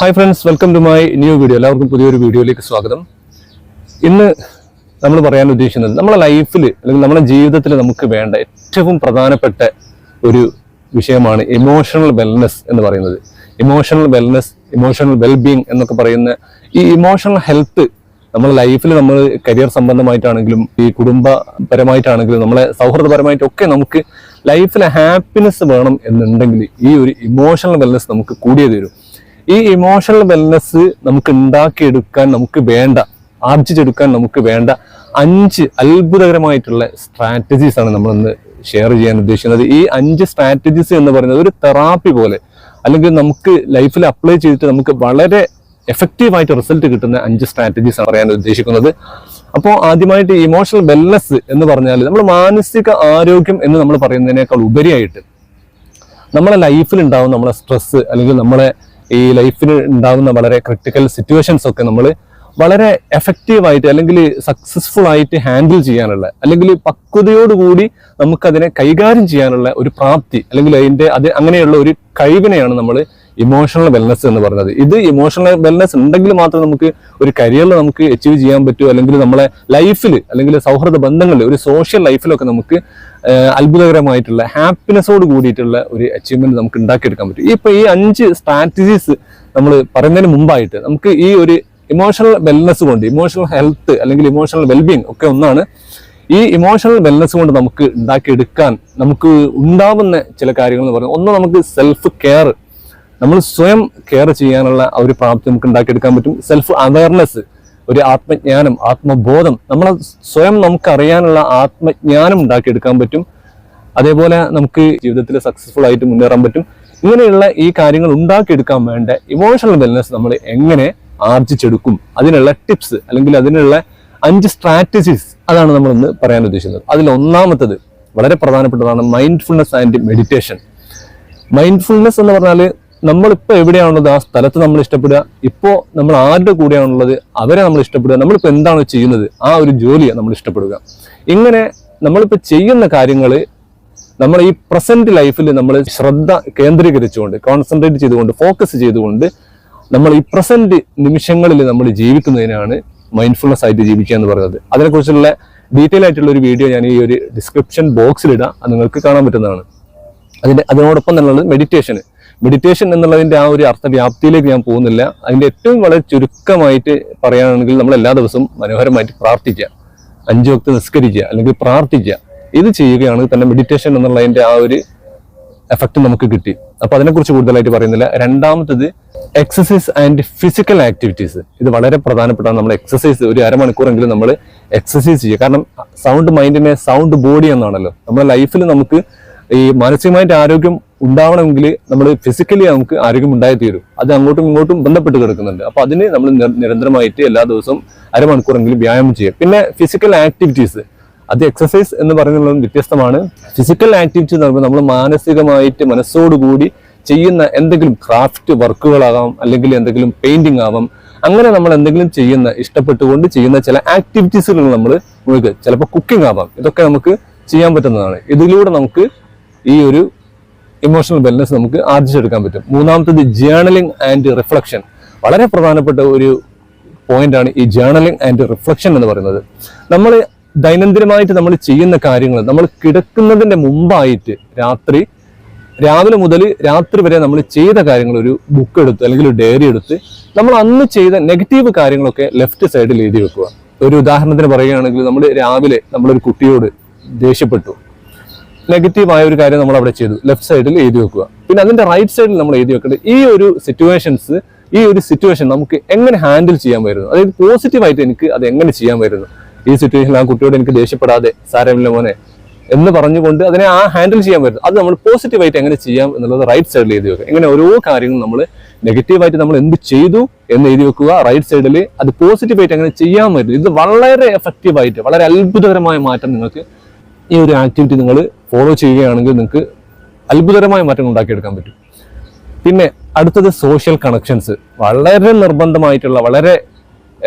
Hi friends welcome to my new video എല്ലാവർക്കും പുതിയൊരു വീഡിയോയിലേക്ക് സ്വാഗതം. ഇന്ന് നമ്മൾ പറയാൻ ഉദ്ദേശിക്കുന്നത് നമ്മുടെ ലൈഫിൽ അല്ലെങ്കിൽ നമ്മുടെ ജീവിതത്തിൽ നമുക്ക് വേണ്ട ഏറ്റവും പ്രധാനപ്പെട്ട ഒരു വിഷയമാണ് ഇമോഷണൽ വെൽനസ് എന്ന് പറയുന്നത്. ഇമോഷണൽ വെൽനസ് ഇമോഷണൽ വെൽബീങ് എന്നൊക്കെ പറയുന്ന ഈ ഇമോഷണൽ ഹെൽത്ത് നമ്മുടെ ലൈഫിൽ നമ്മൾ കരിയർ സംബന്ധമായിട്ടാണെങ്കിലും ഈ കുടുംബപരമായിട്ടാണെങ്കിലും നമ്മളെ സൗഹൃദപരമായിട്ടൊക്കെ നമുക്ക് ലൈഫിൽ ഹാപ്പിനെസ് വേണം എന്നുണ്ടെങ്കിൽ ഈ ഒരു ഇമോഷണൽ വെൽനസ് നമുക്ക് കൂടിയേ തരും. ഈ ഇമോഷണൽ വെൽനെസ് നമുക്ക് ഉണ്ടാക്കിയെടുക്കാൻ നമുക്ക് വേണ്ട ആർജിച്ചെടുക്കാൻ നമുക്ക് വേണ്ട അഞ്ച് അത്ഭുതകരമായിട്ടുള്ള സ്ട്രാറ്റജീസ് ആണ് നമ്മൾ ഇന്ന് ഷെയർ ചെയ്യാൻ ഉദ്ദേശിക്കുന്നത്. ഈ അഞ്ച് സ്ട്രാറ്റജീസ് എന്ന് പറയുന്നത് ഒരു തെറാപ്പി പോലെ അല്ലെങ്കിൽ നമുക്ക് ലൈഫിൽ അപ്ലൈ ചെയ്തിട്ട് നമുക്ക് വളരെ എഫക്റ്റീവായിട്ട് റിസൾട്ട് കിട്ടുന്ന അഞ്ച് സ്ട്രാറ്റജീസ് ആണ് പറയാൻ ഉദ്ദേശിക്കുന്നത്. അപ്പോൾ ആദ്യമായിട്ട് ഇമോഷണൽ വെൽനെസ് എന്ന് പറഞ്ഞാൽ നമ്മൾ മാനസിക ആരോഗ്യം എന്ന് നമ്മൾ പറയുന്നതിനേക്കാൾ ഉപരിയായിട്ട് നമ്മളെ ലൈഫിൽ ഉണ്ടാവുന്ന നമ്മളെ സ്ട്രെസ് അല്ലെങ്കിൽ നമ്മളെ ഈ ലൈഫിൽ ഉണ്ടാകുന്ന വളരെ ക്രിട്ടിക്കൽ സിറ്റുവേഷൻസ് ഒക്കെ നമ്മൾ വളരെ എഫക്റ്റീവായിട്ട് അല്ലെങ്കിൽ സക്സസ്ഫുൾ ആയിട്ട് ഹാൻഡിൽ ചെയ്യാനുള്ള അല്ലെങ്കിൽ പക്വതയോടുകൂടി നമുക്കതിനെ കൈകാര്യം ചെയ്യാനുള്ള ഒരു പ്രാപ്തി അല്ലെങ്കിൽ അതിന്റെ അത് അങ്ങനെയുള്ള ഒരു കഴിവിനെയാണ് നമ്മൾ ഇമോഷണൽ വെൽനസ് എന്ന് പറയുന്നത്. ഇത് ഇമോഷണൽ വെൽനസ് ഉണ്ടെങ്കിൽ മാത്രം നമുക്ക് ഒരു കരിയറിൽ നമുക്ക് അച്ചീവ് ചെയ്യാൻ പറ്റൂ അല്ലെങ്കിൽ നമ്മളെ ലൈഫിൽ അല്ലെങ്കിൽ സൗഹൃദ ബന്ധങ്ങളിൽ ഒരു സോഷ്യൽ ലൈഫിലൊക്കെ നമുക്ക് അത്ഭുതകരമായിട്ടുള്ള ഹാപ്പിനെസ്സോട് കൂടിയിട്ടുള്ള ഒരു അച്ചീവ്മെന്റ് നമുക്ക് ഉണ്ടാക്കിയെടുക്കാൻ പറ്റും. ഇപ്പൊ ഈ അഞ്ച് സ്ട്രാറ്റജീസ് നമ്മൾ പറയുന്നതിന് മുമ്പായിട്ട് നമുക്ക് ഈ ഒരു ഇമോഷണൽ വെൽനെസ് കൊണ്ട് ഇമോഷണൽ ഹെൽത്ത് അല്ലെങ്കിൽ ഇമോഷണൽ വെൽബീങ് ഒക്കെ ഒന്നാണ് ഈ ഇമോഷണൽ വെൽനെസ് കൊണ്ട് നമുക്ക് ഉണ്ടാക്കിയെടുക്കാൻ നമുക്ക് ഉണ്ടാവുന്ന ചില കാര്യങ്ങൾ എന്ന് പറയുന്നത്. ഒന്ന് നമുക്ക് സെൽഫ് കെയർ നമ്മൾ സ്വയം കെയർ ചെയ്യാനുള്ള ആ ഒരു പ്രാപ്തി നമുക്ക് ഉണ്ടാക്കിയെടുക്കാൻ പറ്റും. സെൽഫ് അവയർനെസ് ഒരു ആത്മജ്ഞാനം ആത്മബോധം നമ്മളെ സ്വയം നമുക്ക് അറിയാനുള്ള ആത്മജ്ഞാനം ഉണ്ടാക്കിയെടുക്കാൻ പറ്റും. അതേപോലെ നമുക്ക് ജീവിതത്തിൽ സക്സസ്ഫുൾ ആയിട്ട് മുന്നേറാൻ പറ്റും. ഇങ്ങനെയുള്ള ഈ കാര്യങ്ങൾ ഉണ്ടാക്കിയെടുക്കാൻ വേണ്ട ഇമോഷണൽ വെൽനസ് നമ്മൾ എങ്ങനെ ആർജിച്ചെടുക്കും അതിനുള്ള ടിപ്സ് അല്ലെങ്കിൽ അതിനുള്ള അഞ്ച് സ്ട്രാറ്റജീസ് അതാണ് നമ്മൾ ഇന്ന് പറയാൻ ഉദ്ദേശിക്കുന്നത്. അതിൽ ഒന്നാമത്തത് വളരെ പ്രധാനപ്പെട്ടതാണ് മൈൻഡ്ഫുൾനെസ് ആൻഡ് മെഡിറ്റേഷൻ മൈൻഡ്ഫുൾനെസ് എന്ന് പറഞ്ഞാൽ നമ്മളിപ്പോൾ എവിടെയാണുള്ളത്? ആ സ്ഥലത്ത് നമ്മൾ ഇഷ്ടപ്പെടുക. ഇപ്പോൾ നമ്മൾ ആരുടെ കൂടെയാണുള്ളത്? അവരെ നമ്മൾ ഇഷ്ടപ്പെടുക. നമ്മളിപ്പോൾ എന്താണ് ചെയ്യുന്നത്? ആ ഒരു ജോലിയെ നമ്മൾ ഇഷ്ടപ്പെടുക. ഇങ്ങനെ നമ്മളിപ്പോൾ ചെയ്യുന്ന കാര്യങ്ങൾ നമ്മൾ ഈ പ്രസന്റ് ലൈഫിൽ നമ്മൾ ശ്രദ്ധ കേന്ദ്രീകരിച്ചുകൊണ്ട് കോൺസെൻട്രേറ്റ് ചെയ്തുകൊണ്ട് ഫോക്കസ് ചെയ്തുകൊണ്ട് നമ്മൾ ഈ പ്രസന്റ് നിമിഷങ്ങളിൽ നമ്മൾ ജീവിക്കുന്നതിനാണ് മൈൻഡ്ഫുൾനെസ് ആയിട്ട് ജീവിക്കുക എന്ന് പറയുന്നത്. അതിനെക്കുറിച്ചുള്ള ഡീറ്റെയിൽ ആയിട്ടുള്ള ഒരു വീഡിയോ ഞാൻ ഈ ഒരു ഡിസ്ക്രിപ്ഷൻ ബോക്സിലിടാം അത് നിങ്ങൾക്ക് കാണാൻ പറ്റുന്നതാണ്. അതിന്റെ അതിനോടൊപ്പം തന്നെയുള്ളത് മെഡിറ്റേഷൻ മെഡിറ്റേഷൻ എന്നുള്ളതിന്റെ ആ ഒരു അർത്ഥവ്യാപ്തിയിലേക്ക് ഞാൻ പോകുന്നില്ല. അതിന്റെ ഏറ്റവും വളരെ ചുരുക്കമായിട്ട് പറയുകയാണെങ്കിൽ നമ്മൾ എല്ലാ ദിവസവും മനോഹരമായിട്ട് പ്രാർത്ഥിക്കുക. അഞ്ചു വക്ത് നിസ്കരിക്കുക അല്ലെങ്കിൽ പ്രാർത്ഥിക്കുക. ഇത് ചെയ്യുകയാണെങ്കിൽ തന്നെ മെഡിറ്റേഷൻ എന്നുള്ളതിന്റെ ആ ഒരു എഫക്റ്റ് നമുക്ക് കിട്ടി. അപ്പോൾ അതിനെക്കുറിച്ച് കൂടുതലായിട്ട് പറയുന്നില്ല. രണ്ടാമത്തത് എക്സസൈസ് ആൻഡ് ഫിസിക്കൽ ആക്ടിവിറ്റീസ് ഇത് വളരെ പ്രധാനപ്പെട്ടാണ് നമ്മൾ എക്സസൈസ് ഒരു അരമണിക്കൂറെങ്കിലും നമ്മൾ എക്സസൈസ് ചെയ്യുക. കാരണം സൗണ്ട് മൈൻഡിനെ സൗണ്ട് ബോഡി എന്നാണല്ലോ. നമ്മുടെ ലൈഫിൽ നമുക്ക് ഈ മാനസികമായിട്ട് ആരോഗ്യം ഉണ്ടാവണമെങ്കിൽ നമ്മൾ ഫിസിക്കലി നമുക്ക് ആരോഗ്യം ഉണ്ടായി തീരും അത് അങ്ങോട്ടും ഇങ്ങോട്ടും ബന്ധപ്പെട്ട് കിടക്കുന്നുണ്ട്. അപ്പോൾ അതിന് നമ്മൾ നിര- നിരന്തരമായിട്ട് എല്ലാ ദിവസവും അരമണിക്കൂറെങ്കിലും വ്യായാമം ചെയ്യുക. പിന്നെ ഫിസിക്കൽ ആക്ടിവിറ്റീസ് അത് എക്സസൈസ് എന്ന് പറയുന്നത് വ്യത്യസ്തമാണ്. ഫിസിക്കൽ ആക്ടിവിറ്റി എന്ന് പറയുമ്പോൾ നമ്മൾ മാനസികമായിട്ട് മനസ്സോടുകൂടി ചെയ്യുന്ന എന്തെങ്കിലും ക്രാഫ്റ്റ് വർക്കുകളാകാം അല്ലെങ്കിൽ എന്തെങ്കിലും പെയിന്റിംഗ് ആവാം അങ്ങനെ നമ്മൾ എന്തെങ്കിലും ചെയ്യുന്ന ഇഷ്ടപ്പെട്ടുകൊണ്ട് ചെയ്യുന്ന ചില ആക്ടിവിറ്റീസുകൾ നമ്മൾ നമുക്ക് ചിലപ്പോൾ കുക്കിംഗ് ആവാം. ഇതൊക്കെ നമുക്ക് ചെയ്യാൻ പറ്റുന്നതാണ്. ഇതിലൂടെ നമുക്ക് ഈ ഒരു ഇമോഷണൽ വെൽനെസ് നമുക്ക് ആർജിച്ചെടുക്കാൻ പറ്റും. മൂന്നാമത്തത് ജേണലിംഗ് ആൻഡ് റിഫ്ലക്ഷൻ വളരെ പ്രധാനപ്പെട്ട ഒരു പോയിന്റ് ആണ് ഈ ജേണലിംഗ് ആൻഡ് റിഫ്ലക്ഷൻ എന്ന് പറയുന്നത്. നമ്മൾ ദൈനംദിനമായിട്ട് നമ്മൾ ചെയ്യുന്ന കാര്യങ്ങൾ നമ്മൾ കിടക്കുന്നതിന്റെ മുമ്പായിട്ട് രാത്രി രാവിലെ മുതൽ രാത്രി വരെ നമ്മൾ ചെയ്ത കാര്യങ്ങൾ ഒരു ബുക്ക് എടുത്ത് അല്ലെങ്കിൽ ഒരു ഡയറി എടുത്ത് നമ്മൾ അന്ന് ചെയ്ത നെഗറ്റീവ് കാര്യങ്ങളൊക്കെ ലെഫ്റ്റ് സൈഡിൽ എഴുതി വെക്കുക. ഒരു ഉദാഹരണത്തിന് പറയുകയാണെങ്കിൽ നമ്മൾ രാവിലെ നമ്മളൊരു കുട്ടിയോട് ദേഷ്യപ്പെട്ടു. നെഗറ്റീവ് ആയ ഒരു കാര്യം നമ്മൾ അവിടെ ചെയ്തു ലെഫ്റ്റ് സൈഡിൽ എഴുതി വെക്കുക. പിന്നെ അതിന്റെ റൈറ്റ് സൈഡിൽ നമ്മൾ എഴുതി വെക്കേണ്ടത് ഈ ഒരു സിറ്റുവേഷൻസ് ഈ ഒരു സിറ്റുവേഷൻ നമുക്ക് എങ്ങനെ ഹാൻഡിൽ ചെയ്യാൻ വരുന്നു അതായത് പോസിറ്റീവായിട്ട് എനിക്ക് അത് എങ്ങനെ ചെയ്യാൻ വരുന്നു ഈ സിറ്റുവേഷനിൽ ആ കുട്ടിയോട് എനിക്ക് ദേഷ്യപ്പെടാതെ സാരമില്ല മോനെ എന്ന് പറഞ്ഞുകൊണ്ട് അതിനെ ആ ഹാൻഡിൽ ചെയ്യാൻ വരുന്നു അത് നമ്മൾ പോസിറ്റീവായിട്ട് എങ്ങനെ ചെയ്യാം എന്നുള്ളത് റൈറ്റ് സൈഡിൽ എഴുതി വെക്കുക. ഇങ്ങനെ ഓരോ കാര്യങ്ങളും നമ്മൾ നെഗറ്റീവായിട്ട് നമ്മൾ എന്ത് ചെയ്തു എന്ന് എഴുതി വെക്കുക. റൈറ്റ് സൈഡിൽ അത് പോസിറ്റീവായിട്ട് എങ്ങനെ ചെയ്യാൻ പറ്റും ഇത് വളരെ എഫക്റ്റീവായിട്ട് വളരെ അത്ഭുതകരമായ മാറ്റം നിങ്ങൾക്ക് ഈ ഒരു ആക്ടിവിറ്റി നിങ്ങൾ ഫോളോ ചെയ്യുകയാണെങ്കിൽ നിങ്ങൾക്ക് അത്ഭുതകരമായ മാറ്റങ്ങൾ ഉണ്ടാക്കിയെടുക്കാൻ പറ്റും. പിന്നെ അടുത്തത് സോഷ്യൽ കണക്ഷൻസ് വളരെ നിർബന്ധമായിട്ടുള്ള വളരെ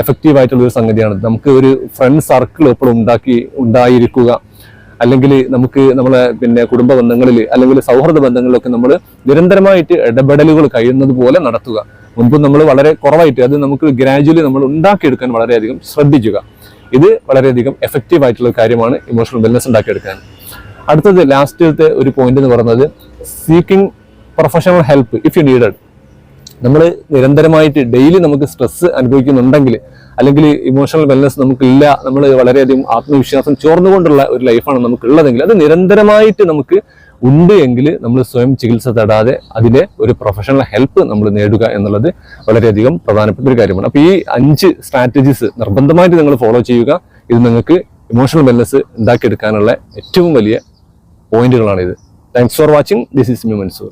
എഫക്റ്റീവ് ആയിട്ടുള്ള ഒരു സംഗതിയാണ്. നമുക്ക് ഒരു ഫ്രണ്ട് സർക്കിൾ എപ്പോഴും ഉണ്ടാക്കി ഉണ്ടായിരിക്കുക. അല്ലെങ്കിൽ നമുക്ക് നമ്മളെ പിന്നെ കുടുംബ ബന്ധങ്ങളിൽ അല്ലെങ്കിൽ സൗഹൃദ ബന്ധങ്ങളിലൊക്കെ നമ്മൾ നിരന്തരമായിട്ട് ഇടപെടലുകൾ കഴിയുന്നത് പോലെ നടത്തുക. മുൻപ് നമ്മൾ വളരെ കുറവായിട്ട് അത് നമുക്ക് ഗ്രാജുവലി നമ്മൾ ഉണ്ടാക്കിയെടുക്കാൻ വളരെയധികം ശ്രദ്ധിക്കുക. ഇത് വളരെയധികം എഫക്റ്റീവ് ആയിട്ടുള്ള കാര്യമാണ് ഇമോഷണൽ വെൽനസ് ഉണ്ടാക്കിയെടുക്കാൻ. അടുത്തത് ലാസ്റ്റത്തെ ഒരു പോയിന്റ് എന്ന് പറയുന്നത് seeking professional help if you needed നമ്മൾ നിരന്തരമായിട്ട് ഡെയിലി നമുക്ക് സ്ട്രെസ് അനുഭവിക്കുന്നുണ്ടെങ്കിൽ അല്ലെങ്കിൽ ഇമോഷണൽ വെൽനസ് നമുക്കില്ല നമ്മൾ വളരെയധികം ആത്മവിശ്വാസം ചോർന്നുകൊണ്ടുള്ള ഒരു ലൈഫാണ് നമുക്കുള്ളതെങ്കിൽ അത് നിരന്തരമായിട്ട് നമുക്ക് ഉണ്ട് എങ്കിൽ നമ്മൾ സ്വയം ചികിത്സ തേടാതെ അതിന്റെ ഒരു പ്രൊഫഷണൽ ഹെൽപ്പ് നമ്മൾ നേടുക എന്നുള്ളത് വളരെയധികം പ്രധാനപ്പെട്ട ഒരു കാര്യമാണ്. അപ്പോൾ ഈ അഞ്ച് സ്ട്രാറ്റജീസ് നിർബന്ധമായിട്ട് നിങ്ങൾ ഫോളോ ചെയ്യുക. ഇത് നിങ്ങൾക്ക് ഇമോഷണൽ വെൽനസ് ഉണ്ടാക്കിയെടുക്കാനുള്ള ഏറ്റവും വലിയ പോയിന്റുകളാണ് ഇത് thanks for watching this is me Mansoor